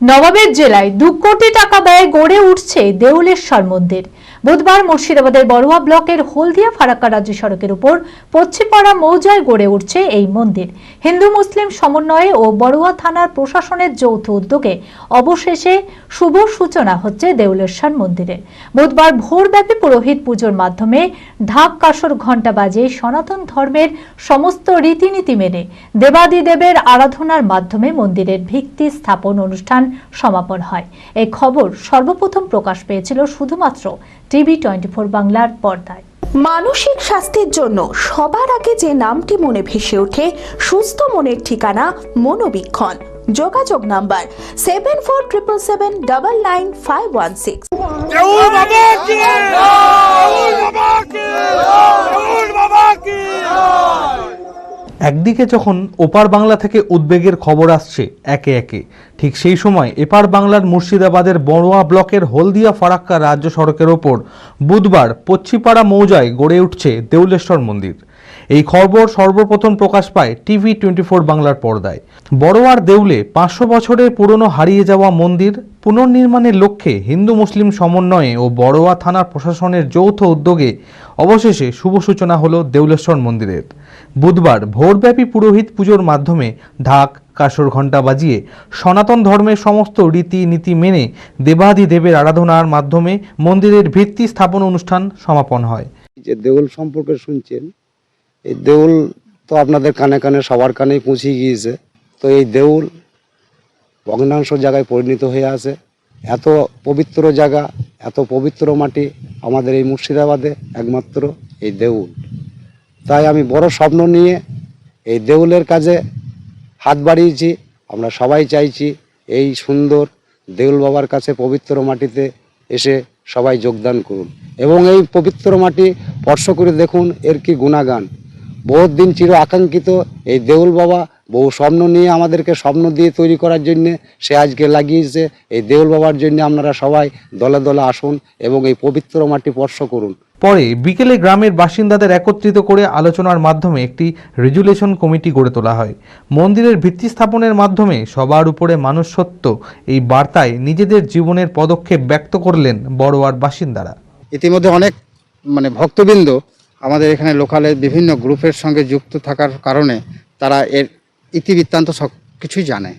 নবাবের জেলায় দু কোটি টাকা ব্যয় গড়ে উঠছে দেউলেশ্বর মন্দির। বুধবার মুর্শিদাবাদের বড়ুয়া ব্লকের হলদিয়া ফারাক্কা রাজ্য সড়কের উপর পশ্চিমপাড়া মৌজায় গড়ে উঠছে এই মন্দির। হিন্দু, মুসলিম সমন্বয়ে ও বড়ুয়া থানার প্রশাসনের যৌথ উদ্যোগে অবশেষে শুভ সূচনা হচ্ছে দেউলেশ্বর মন্দিরে। বুধবার ভোরব্যাপী পুরোহিত পুজোর মাধ্যমে ঢাক কাসর ঘণ্টা বাজে সনাতন ধর্মের সমস্ত রীতিনীতি মেনে দেবাদিদেবের আরাধনার মাধ্যমে মন্দিরের ভিত্তি স্থাপন অনুষ্ঠান সমাপন হয়। এই খবর সর্বপ্রথম প্রকাশ পেয়েছিল শুধুমাত্র টিভি টোয়েন্টি ফোর বাংলার পর্দায়। মানসিক স্বাস্থ্যের জন্য সবার আগে যে নামটি মনে ভেসে ওঠে সুস্থ মনের ঠিকানা মনোবীক্ষণ। যোগাযোগ number seven four triple seven double nine five one six. Rahul বাবা কি? রাহুল বাবা কি? রাহুল বাবা কি? একদিকে যখন ওপার বাংলা থেকে উদ্বেগের খবর আসছে একে একে, ঠিক সেই সময় এপার বাংলার মুর্শিদাবাদের বড়োয়া ব্লকের হলদিয়া ফারাক্কা রাজ্য সড়কের ওপর বুধবার পচ্ছিপাড়া মৌজায় গড়ে উঠছে দেউলেশ্বর মন্দির। এই খবর সর্বপ্রথম প্রকাশ পায় টিভি টোয়েন্টি ফোর বাংলার পর্দায়। বড়োয়ার দেউলে পাঁচশো বছরের পুরনো হারিয়ে যাওয়া মন্দির পুনর্নির্মাণের লক্ষ্যে হিন্দু মুসলিম সমন্বয়ে ও বড়োয়া থানার প্রশাসনের যৌথ উদ্যোগে অবশেষে শুভ সূচনা হলো দেউলেশ্বর মন্দিরের। বুধবার ভোরব্যাপী পুরোহিত পুজোর মাধ্যমে ঢাক, কাসর ঘণ্টা বাজিয়ে সনাতন ধর্মের সমস্ত রীতি নীতি মেনে দেবাদিদেবের আরাধনার মাধ্যমে মন্দিরের ভিত্তি স্থাপন অনুষ্ঠান সমাপন হয়। যে দেউল সম্পর্কে শুনছেন এই দেউল তো আপনাদের কানে কানে সবার কানেই পৌঁছে গিয়েছে। তো এই দেউল ভগ্নাংশ জায়গায় পরিণত হয়ে আছে। এত পবিত্র জায়গা, এত পবিত্র মাটি আমাদের এই মুর্শিদাবাদে একমাত্র এই দেউল। তাই আমি বড় স্বপ্ন নিয়ে এই দেউলের কাজে হাত বাড়িয়েছি। আমরা সবাই চাইছি এই সুন্দর দেউল বাবার কাছে পবিত্র মাটিতে এসে সবাই যোগদান করুন। এবং এই পবিত্র মাটি স্পর্শ করে দেখুন এর কি গুণাগান। বহুত দিন চির আকাঙ্ক্ষিত এই দেউল বাবা বহু স্বপ্ন নিয়ে আমাদেরকে স্বপ্ন দিয়ে তৈরি করার জন্যে সে আজকে লাগিয়েছে। এই দেউল বাবার জন্য আপনারা সবাই দলে দলে আসুন এবং এই পবিত্র মাটি স্পর্শ করুন। পরে বিকেলে গ্রামের বাসিন্দাদের একত্রিত করে আলোচনার মাধ্যমে একটি রেজুলেশন কমিটি গড়ে তোলা হয়। মন্দিরের ভিত্তি স্থাপনের মাধ্যমে সবার উপরে মানুষ সত্য এই বার্তায় নিজেদের জীবনের পদক্ষেপ ব্যক্ত করলেন বড়োয়ার বাসিন্দারা। ইতিমধ্যে অনেক মানে ভক্তবৃন্দ আমাদের এখানে লোকালে বিভিন্ন গ্রুপের সঙ্গে যুক্ত থাকার কারণে তারা এর ইতিবৃত্তান্ত সব কিছুই জানে।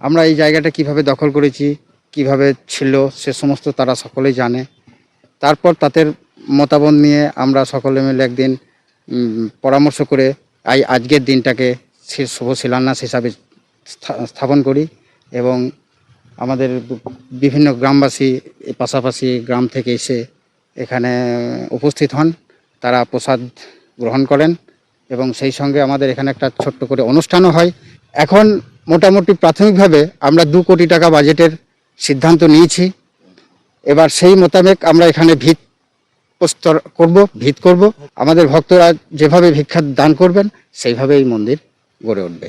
আমরা এই জায়গাটা কীভাবে দখল করেছি, কীভাবে ছিল, সে সমস্ত তারা সকলেই জানে। তারপর তাদের মতামত নিয়ে আমরা সকলে মিলে একদিন পরামর্শ করে এই আজকের দিনটাকে শি- শুভ শিলান্যাস হিসাবে স্থাপন করি এবং আমাদের বিভিন্ন গ্রামবাসী, পাশাপাশি গ্রাম থেকে এসে এখানে, উপস্থিত হন। তারা প্রসাদ গ্রহণ করেন এবং সেই সঙ্গে আমাদের এখানে একটা ছোট্ট করে অনুষ্ঠানও হয়। এখন মোটামুটি প্রাথমিকভাবে আমরা দু কোটি টাকা বাজেটের সিদ্ধান্ত নিয়েছি। এবার সেই মোতাবেক আমরা এখানে ভিত প্রস্তর করব, ভিত করব। আমাদের ভক্তরা যেভাবে ভিক্ষা দান করবেন সেইভাবে এই মন্দির গড়ে উঠবে।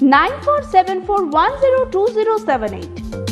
947410278.